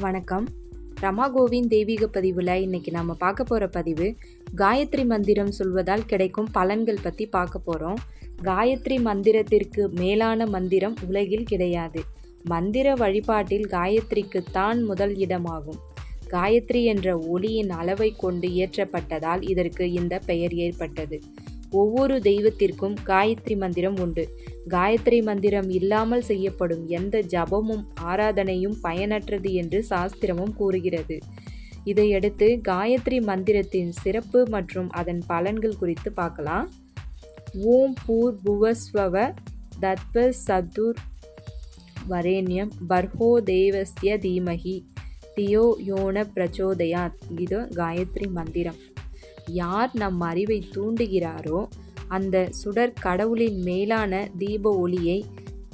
வணக்கம். ரமா கோவிந்த் தெய்வீக பதிவில் இன்னைக்கு நம்ம பார்க்க போகிற பதிவு காயத்ரி மந்திரம் சொல்வதால் கிடைக்கும் பலன்கள் பற்றி பார்க்க போகிறோம் காயத்ரி மந்திரத்திற்கு மேலான மந்திரம் உலகில் கிடையாது. மந்திர வழிபாட்டில் காயத்ரிக்கு தான் முதல் இடமாகும். காயத்ரி என்ற ஒளியின் அளவை கொண்டு இயற்றப்பட்டதால் இதற்கு இந்த பெயர் ஏற்பட்டது. ஒவ்வொரு தெய்வத்திற்கும் காயத்ரி மந்திரம் உண்டு. காயத்ரி மந்திரம் இல்லாமல் செய்யப்படும் எந்த ஜபமும் ஆராதனையும் பயனற்றது என்று சாஸ்திரமும் கூறுகிறது. இதையடுத்து காயத்ரி மந்திரத்தின் சிறப்பு மற்றும் அதன் பலன்கள் குறித்து பார்க்கலாம். ஓம் பூர் புவஸ்வவ தத்வ சதுர் வரேண்யம் பர்ஹோ தேவஸ்ய தீமகி தியோ யோன பிரச்சோதயாத். இது காயத்ரி மந்திரம். யார் நம் அறிவை தூண்டுகிறாரோ அந்த சுடர் கடவுளின் மேலான தீப ஒளியை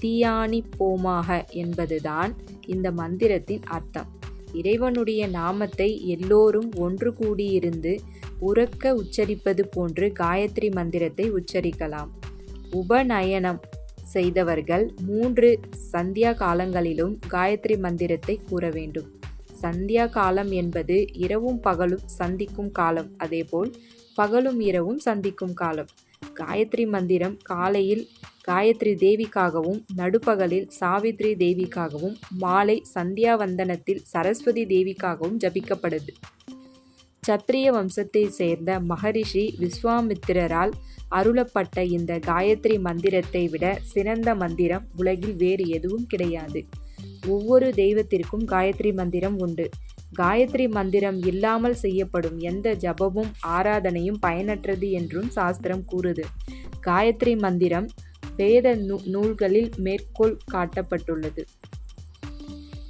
தீயானிப்போமாக என்பதுதான் இந்த மந்திரத்தின் அர்த்தம். இறைவனுடைய நாமத்தை எல்லோரும் ஒன்று கூடியிருந்து உறக்க உச்சரிப்பது போன்று காயத்ரி மந்திரத்தை உச்சரிக்கலாம். உபநயனம் செய்தவர்கள் மூன்று சந்தியா காலங்களிலும் காயத்ரி மந்திரத்தை கூற வேண்டும். சந்தியா காலம் என்பது இரவும் பகலும் சந்திக்கும் காலம் அதேபோல் பகலும் இரவும் சந்திக்கும் காலம். காயத்ரி மந்திரம் காலையில் காயத்ரி தேவிக்காகவும் நடுப்பகலில் சாவித்ரி தேவிக்காகவும் மாலை சந்தியாவந்தனத்தில் சரஸ்வதி தேவிக்காகவும் ஜபிக்கப்படுது. சத்திரிய வம்சத்தை சேர்ந்த மகரிஷி விஸ்வாமித்திரரால் அருளப்பட்ட இந்த காயத்ரி மந்திரத்தை விட சிறந்த மந்திரம் உலகில் வேறு எதுவும் கிடையாது. ஒவ்வொரு தெய்வத்திற்கும் காயத்ரி மந்திரம் உண்டு. காயத்ரி மந்திரம் இல்லாமல் செய்யப்படும் எந்த ஜபமும் ஆராதனையும் பயனற்றது என்றும் சாஸ்திரம் கூறுது. காயத்ரி மந்திரம் வேத நூல்களில் மேற்கோள் காட்டப்பட்டுள்ளது.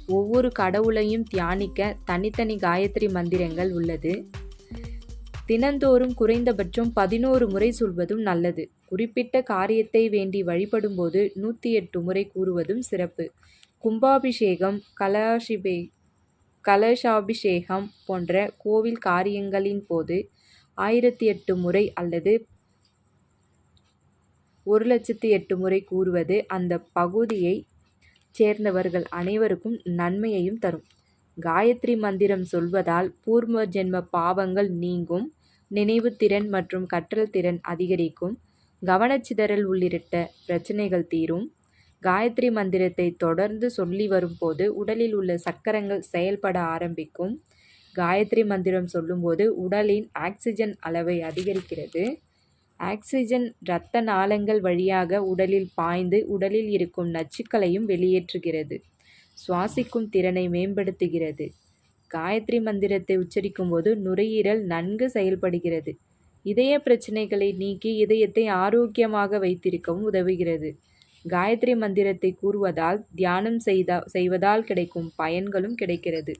ஒவ்வொரு கடவுளையும் தியானிக்க தனித்தனி காயத்ரி மந்திரங்கள் உள்ளது. தினந்தோறும் குறைந்தபட்சம் பதினோரு முறை சொல்வதும் நல்லது. குறிப்பிட்ட காரியத்தை வேண்டி வழிபடும்போது நூற்றி எட்டு முறை கூறுவதும் சிறப்பு. கும்பாபிஷேகம் கலாஷிபே கலசாபிஷேகம் போன்ற கோவில் காரியங்களின் போது ஆயிரத்தி எட்டு முறை அல்லது ஒரு லட்சத்தி எட்டு முறை கூறுவது அந்த பகுதியை சேர்ந்தவர்கள் அனைவருக்கும் நன்மையையும் தரும். காயத்ரி மந்திரம் சொல்வதால் பூர்வ ஜென்ம பாவங்கள் நீங்கும் நினைவுத்திறன் மற்றும் கற்றல் திறன் அதிகரிக்கும் கவனச்சிதறல் உள்ளிட்ட பிரச்சனைகள் தீரும். காயத்ரி மந்திரத்தை தொடர்ந்து சொல்லி வரும்போது உடலில் உள்ள சக்கரங்கள் செயல்பட ஆரம்பிக்கும். காயத்ரி மந்திரம் சொல்லும்போது உடலின் ஆக்சிஜன் அளவை அதிகரிக்கிறது. ஆக்சிஜன் இரத்த நாளங்கள் வழியாக உடலில் பாய்ந்து உடலில் இருக்கும் நச்சுக்களையும் வெளியேற்றுகிறது. சுவாசிக்கும் திறனை மேம்படுத்துகிறது. காயத்ரி மந்திரத்தை உச்சரிக்கும் போது நுரையீரல் நன்கு செயல்படுகிறது. இதய பிரச்சனைகளை நீக்கி இதயத்தை ஆரோக்கியமாக வைத்திருக்கவும் உதவுகிறது. காயத்ரி மந்திரத்தை கூறுவதால் தியானம் செய்த செய்வதால் கிடைக்கும் பயன்களும் கிடைக்கிறது.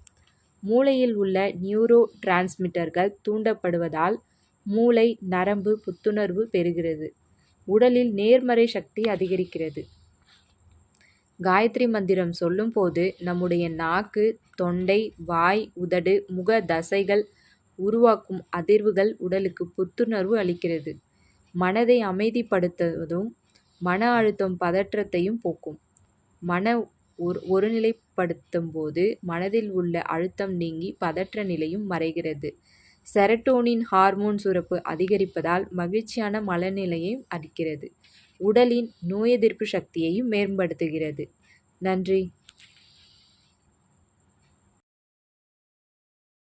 மூளையில் உள்ள நியூரோ டிரான்ஸ்மிட்டர்கள் தூண்டப்படுவதால் மூளை நரம்பு புத்துணர்வு பெறுகிறது. உடலில் நேர்மறை சக்தி அதிகரிக்கிறது. காயத்ரி மந்திரம் சொல்லும்போது நம்முடைய நாக்கு தொண்டை வாய் உதடு முக தசைகள் உருவாக்கும் அதிர்வுகள் உடலுக்கு புத்துணர்வு அளிக்கிறது. மனதை அமைதிப்படுத்துவதும் மன அழுத்தம் பதற்றத்தையும் போக்கும். மன ஒரு ஒருநிலைப்படுத்தும் போது மனதில் உள்ள அழுத்தம் நீங்கி பதற்ற நிலையும் மறைகிறது. செரட்டோனின் ஹார்மோன் சுரப்பு அதிகரிப்பதால் மகிழ்ச்சியான மனநிலையையும் அளிக்கிறது. உடலின் நோய் எதிர்ப்பு சக்தியையும் மேம்படுத்துகிறது. நன்றி.